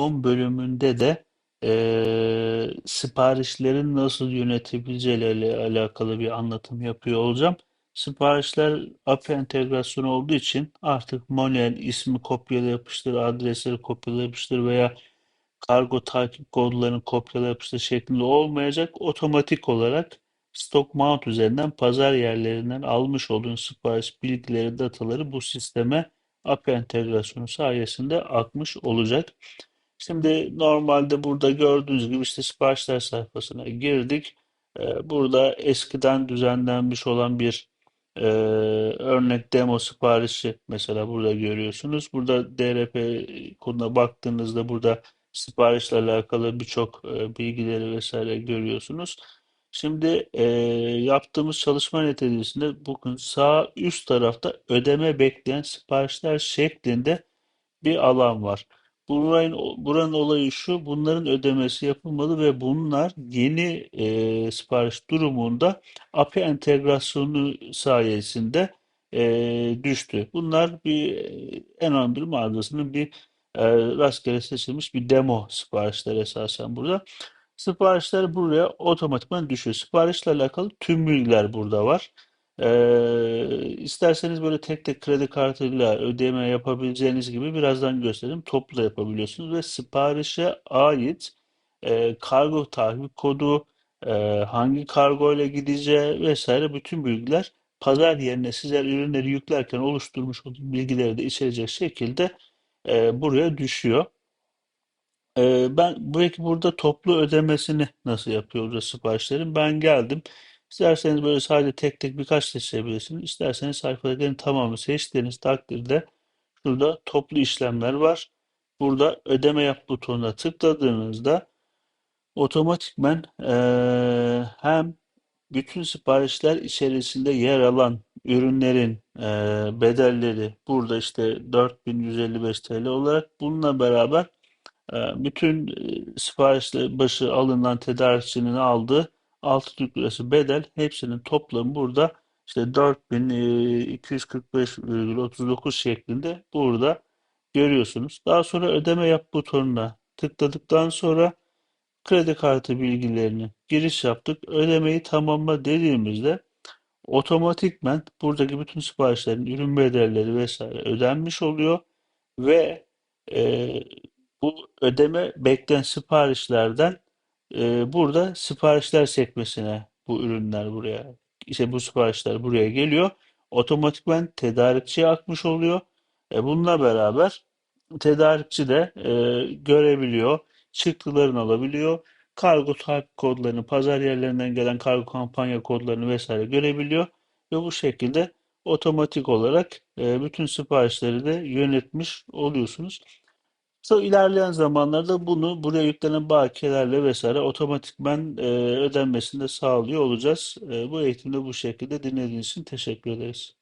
Son bölümünde de eee, siparişlerin nasıl yönetebileceğiyle alakalı bir anlatım yapıyor olacağım. Siparişler API entegrasyonu olduğu için artık manuel ismi kopyala yapıştır, adresleri kopyala yapıştır veya kargo takip kodlarını kopyala yapıştır şeklinde olmayacak. Otomatik olarak stock mount üzerinden pazar yerlerinden almış olduğun sipariş bilgileri, dataları bu sisteme API entegrasyonu sayesinde akmış olacak. Şimdi normalde burada gördüğünüz gibi işte siparişler sayfasına girdik. Ee, burada eskiden düzenlenmiş olan bir e, örnek demo siparişi mesela burada görüyorsunuz. Burada DRP koduna baktığınızda burada siparişle alakalı birçok e, bilgileri vesaire görüyorsunuz. Şimdi e, yaptığımız çalışma neticesinde bugün sağ üst tarafta ödeme bekleyen siparişler şeklinde bir alan var. Buranın, buranın olayı şu, bunların ödemesi yapılmalı ve bunlar yeni e, sipariş durumunda API entegrasyonu sayesinde e, düştü. Bunlar bir e, Enandro mağazasının bir e, rastgele seçilmiş bir demo siparişler esasen burada. Siparişler buraya otomatikman düşüyor. Siparişle alakalı tüm bilgiler burada var. Ee, isterseniz böyle tek tek kredi kartıyla ödeme yapabileceğiniz gibi birazdan göstereyim. Toplu da yapabiliyorsunuz ve siparişe ait e, kargo tahvil kodu, e, hangi kargo ile gideceği vesaire bütün bilgiler pazar yerine sizler ürünleri yüklerken oluşturmuş olduğunuz bilgileri de içerecek şekilde e, buraya düşüyor. Ee, ben belki burada toplu ödemesini nasıl yapıyoruz siparişlerin? Ben geldim. İsterseniz böyle sadece tek tek birkaç seçebilirsiniz. İsterseniz sayfadakilerin tamamını seçtiğiniz takdirde şurada toplu işlemler var. Burada ödeme yap butonuna tıkladığınızda otomatikmen eee, hem bütün siparişler içerisinde yer alan ürünlerin eee, bedelleri burada işte 4155 TL olarak bununla beraber ee, Bütün e, siparişle başı alınan tedarikçinin aldığı 6 Türk Lirası bedel hepsinin toplamı burada işte 4245,39 şeklinde burada görüyorsunuz. Daha sonra ödeme yap butonuna tıkladıktan sonra kredi kartı bilgilerini giriş yaptık. Ödemeyi tamamla dediğimizde otomatikmen buradaki bütün siparişlerin ürün bedelleri vesaire ödenmiş oluyor ve e, bu ödeme bekleyen siparişlerden burada siparişler sekmesine bu ürünler buraya işte bu siparişler buraya geliyor. Otomatikman tedarikçiye akmış oluyor. E, bununla beraber tedarikçi de e, görebiliyor, çıktılarını alabiliyor. Kargo takip kodlarını, pazar yerlerinden gelen kargo kampanya kodlarını vesaire görebiliyor ve bu şekilde otomatik olarak e, bütün siparişleri de yönetmiş oluyorsunuz. Sonra ilerleyen zamanlarda bunu buraya yüklenen bakiyelerle vesaire otomatikman e, ödenmesini de sağlıyor olacağız. E, bu eğitimde bu şekilde dinlediğiniz için teşekkür ederiz.